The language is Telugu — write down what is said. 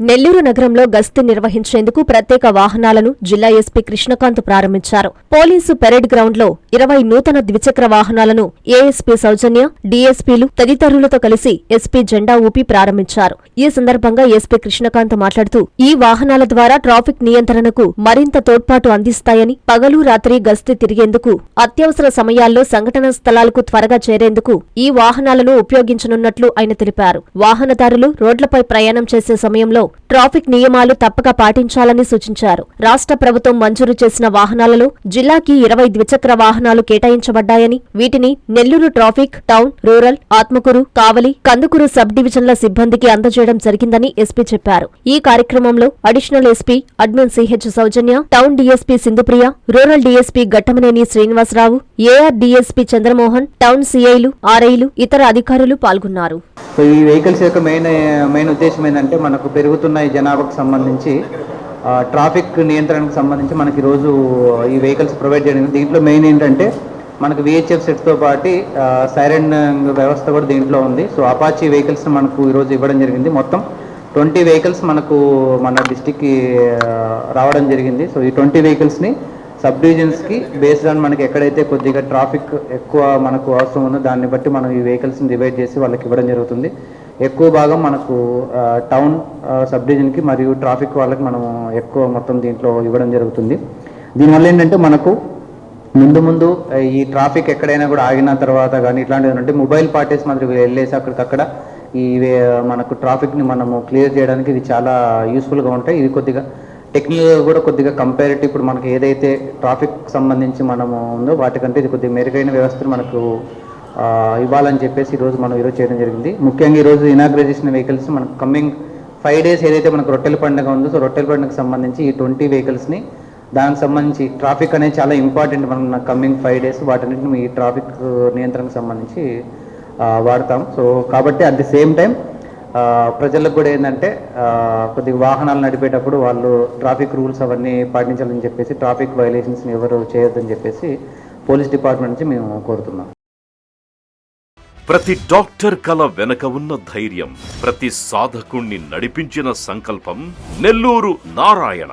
నెల్లూరు నగరంలో గస్తీ నిర్వహించేందుకు ప్రత్యేక వాహనాలను జిల్లా ఎస్పీ కృష్ణకాంత్ ప్రారంభించారు. పోలీసు పెరేడ్ గ్రౌండ్లో ఇరవై నూతన ద్విచక్ర వాహనాలను ఏఎస్పీ సౌజన్య డీఎస్పీలు తదితరులతో కలిసి ఎస్పీ జెండా ఊపి ప్రారంభించారు. ఈ సందర్భంగా ఎస్పీ కృష్ణకాంత్ మాట్లాడుతూ ఈ వాహనాల ద్వారా ట్రాఫిక్ నియంత్రణకు మరింత తోడ్పాటు అందిస్తాయని పగలు రాత్రి గస్తీ తిరిగేందుకు అత్యవసర సమయాల్లో సంఘటన స్థలాలకు త్వరగా చేరేందుకు ఈ వాహనాలను ఉపయోగించనున్నట్లు ఆయన తెలిపారు. వాహనదారులు రోడ్లపై ప్రయాణం చేసే సమయంలో ట్రాఫిక్ నియమాలు తప్పక పాటించాలని సూచించారు. రాష్ట్ర ప్రభుత్వం మంజూరు చేసిన వాహనాలలో జిల్లాకి ఇరవై ద్విచక్ర వాహనాలు కేటాయించబడ్డాయని వీటిని Nellore traffic town rural Atmakur Kavali Kandukur sub డివిజన్ల సిబ్బందికి అందజేయడం జరిగిందని ఎస్పీ చెప్పారు. ఈ కార్యక్రమంలో additional SP admin CH Soujanya town DSP Sindhupriya rural DSP Gattamaneni Srinivasarao AR DSP Chandramohan town సీఐలు ఆర్ఐలు ఇతర అధికారులు పాల్గొన్నారు. సో ఈ వెహికల్స్ యొక్క మెయిన్ మెయిన్ ఉద్దేశం ఏంటంటే మనకు పెరుగుతున్న ఈ జనాభాకు సంబంధించి ట్రాఫిక్ నియంత్రణకు సంబంధించి మనకి ఈరోజు ఈ వెహికల్స్ ప్రొవైడ్ చేయడం దీంట్లో మెయిన్ ఏంటంటే మనకు విహెచ్ఎఫ్ సెట్తో పాటు సైరన్ వ్యవస్థ కూడా దీంట్లో ఉంది. సో అపాచీ వెహికల్స్ మనకు ఈరోజు ఇవ్వడం జరిగింది. మొత్తం ట్వంటీ వెహికల్స్ మనకు మన డిస్టిక్కి రావడం జరిగింది. సో ఈ ట్వంటీ వెహికల్స్ని సబ్ డివిజన్స్కి బేస్డ్ ఆన్ మనకి ఎక్కడైతే కొద్దిగా ట్రాఫిక్ ఎక్కువ మనకు అవసరం ఉందో దాన్ని బట్టి మనం ఈ వెహికల్స్ని డివైడ్ చేసి వాళ్ళకి ఇవ్వడం జరుగుతుంది. ఎక్కువ భాగం మనకు టౌన్ సబ్ డివిజన్కి మరియు ట్రాఫిక్ వాళ్ళకి మనం ఎక్కువ మొత్తం దీంట్లో ఇవ్వడం జరుగుతుంది. దీనివల్ల ఏంటంటే మనకు ముందు ముందు ఈ ట్రాఫిక్ ఎక్కడైనా కూడా ఆగిన తర్వాత కానీ ఇట్లాంటివి అంటే మొబైల్ పార్టీస్ మనకి వెళ్ళేసి అక్కడికక్కడ ఈ మనకు ట్రాఫిక్ని మనము క్లియర్ చేయడానికి ఇది చాలా యూస్ఫుల్గా ఉంటాయి. ఇది కొద్దిగా టెక్నికల్ కూడా కొద్దిగా కంపారిటివ్ ఇప్పుడు మనకి ఏదైతే ట్రాఫిక్ సంబంధించి మనము ఉందో వాటికంటే ఇది కొద్దిగా మెరుగైన వ్యవస్థను మనకు ఇవ్వాలని చెప్పేసి ఈరోజు మనం ఈరోజు చేయడం జరిగింది. ముఖ్యంగా ఈరోజు ఇనాగ్రేషన్ వెహికల్స్ మనకు కమ్మింగ్ ఫైవ్ డేస్ ఏదైతే మనకు రొట్టెల పండుగ ఉందో సో రొట్టెల పండుగకు సంబంధించి ఈ ట్వంటీ వెహికల్స్ని దానికి సంబంధించి ట్రాఫిక్ అనేది చాలా ఇంపార్టెంట్ మనం కమ్మింగ్ ఫైవ్ డేస్ వాటన్నిటిని ఈ ట్రాఫిక్ నియంత్రణకు సంబంధించి వాడతాం. సో కాబట్టి అట్ ది సేమ్ టైం ప్రజలకు కూడా ఏంటంటే కొద్దిగా వాహనాలు నడిపేటప్పుడు వాళ్ళు ట్రాఫిక్ రూల్స్ అవన్నీ పాటించాలని చెప్పేసి ట్రాఫిక్ వైలేషన్స్ని ఎవరు చేయొద్దని చెప్పేసి పోలీస్ డిపార్ట్మెంట్ నుంచి మేము కోరుతున్నాం. ప్రతి డాక్టర్ కల వెనక ఉన్న ధైర్యం ప్రతి సాధకుణ్ణి నడిపించిన సంకల్పం నెల్లూరు నారాయణ.